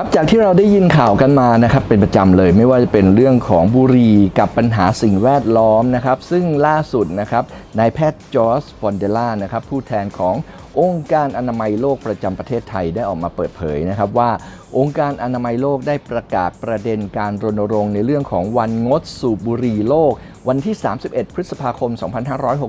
ครับจากที่เราได้ยินข่าวกันมานะครับเป็นประจำเลยไม่ว่าจะเป็นเรื่องของบุหรี่กับปัญหาสิ่งแวดล้อมนะครับซึ่งล่าสุดนะครับนายแพทย์จอร์จฟอนเดล่านะครับผู้แทนขององค์การอนามัยโลกประจำประเทศไทยได้ออกมาเปิดเผยนะครับว่าองค์การอนามัยโลกได้ประกาศประเด็นการรณรงค์ในเรื่องของวันงดสูบบุหรี่โลก วันที่ 31 พฤษภาคม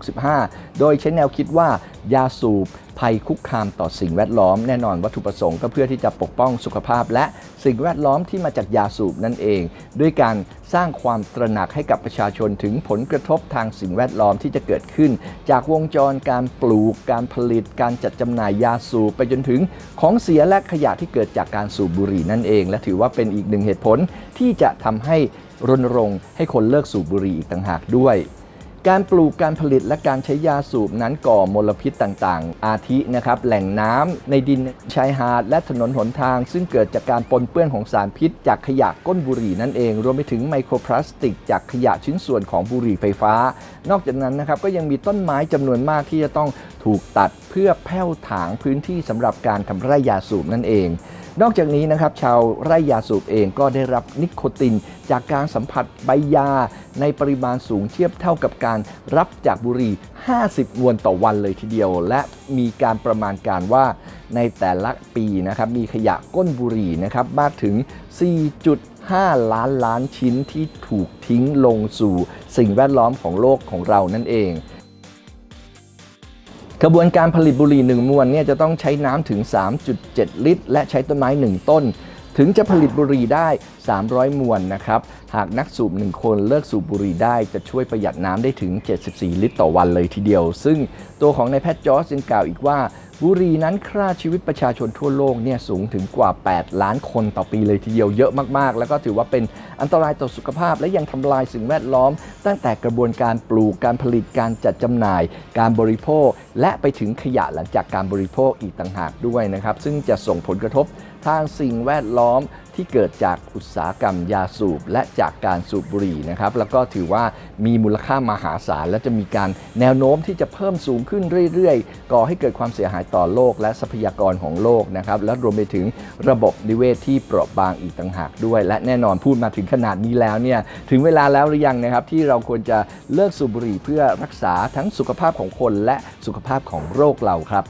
2565 โดยใช้แนวคิดว่ายาสูบภัยคุกคามต่อสิ่งแวดล้อมแน่นอนวัตถุประสงค์ก็เพื่อที่จะปกป้องสุขภาพ และสิ่งแวดล้อมที่มาจากยาสูบนั่นเอง ด้วยการสร้างความตระหนักให้กับประชาชนถึงผลกระทบทางสิ่งแวดล้อมที่จะเกิดขึ้น จากวงจรการปลูก การผลิต การจัดจำหน่ายยาสูบไปจนถึงของเสียและขยะที่เกิดจากการสูบบุหรี่นั่นเอง และถือว่าเป็นอีกหนึ่งเหตุผลที่จะทำให้ รณรงค์ให้คนเลิกสูบบุหรี่อีกต่างหากด้วย การปลูกการผลิตและการใช้ยาสูบนั้นก่อมลพิษต่างๆ อาทินะครับแหล่งน้ำในดินชายหาด และถนนหนทาง ซึ่งเกิดจากการปนเปื้อนของสารพิษ จากขยะก้นบุหรี่นั่นเอง รวมไปถึงไมโครพลาสติก จากขยะชิ้นส่วนของบุหรี่ไฟฟ้า นอกจากนั้นนะครับก็ยังมีต้นไม้จำนวนมากที่จะต้องถูกตัดเพื่อแผ้วถางพื้นที่สำหรับการทำไร่ยาสูบนั่นเอง นอกจากนี้นะครับชาวไร่ยาสูบเองก็ได้รับนิโคติน จากการสัมผัสใบยา ในปริมาณสูงเทียบเท่ากับการรับจากบุหรี่ 50 มวนต่อวันเลยทีเดียว และมีการประมาณการว่าในแต่ละปีนะครับมีขยะก้นบุหรี่นะครับมากถึง 4.5 ล้านล้านชิ้นที่ถูกทิ้งลงสู่สิ่งแวดล้อมของโลกของเรานั่นเอง กระบวนการผลิตบุหรี่ 1 มวนเนี่ยจะต้องใช้น้ำถึง 3.7 ลิตร และใช้ต้นไม้ 1 ต้น ถึงจะผลิตบุหรี่ได้ 300 มวนนะครับ หากนักสูบ 1 คนเลิกสูบบุหรี่ได้จะช่วยประหยัดน้ำได้ถึง 74 ลิตรต่อวันเลยทีเดียว ซึ่งตัวของนายแพทย์จอร์จยังกล่าวอีกว่า บุหรี่นั้นฆ่าชีวิตประชาชนทั่วโลกเนี่ยสูงถึงกว่า 8 ล้านคนต่อปีเลยทีเดียวเยอะมากๆ แล้วก็ถือว่าเป็นอันตรายต่อสุขภาพ และยังทำลายสิ่งแวดล้อม ตั้งแต่กระบวนการปลูกการผลิตการจัดจำหน่าย การบริโภค และไปถึงขยะหลังจากการบริโภคอีกต่างหากด้วยนะครับ ซึ่งจะส่งผลกระทบทางสิ่งแวดล้อมที่เกิดจากอุตสาหกรรมยาสูบ และจากการสูบบุหรี่นะครับแล้วก็ถือว่ามีมูลค่ามหาศาล และจะมีการแนวโน้มที่จะเพิ่มสูงขึ้นเรื่อยๆ ก่อให้เกิดความเสียหายต่อโลก และทรัพยากรของโลกนะครับและรวมไปถึงระบบนิเวศที่เปราะบางอีกต่างหากด้วย และแน่นอนพูดมาถึงขนาดนี้แล้วเนี่ยถึงเวลาแล้วหรือยังนะครับที่เราควรจะเลิกสูบบุหรี่เพื่อรักษาทั้งสุขภาพของคนและสุขภาพของโลกเราครับ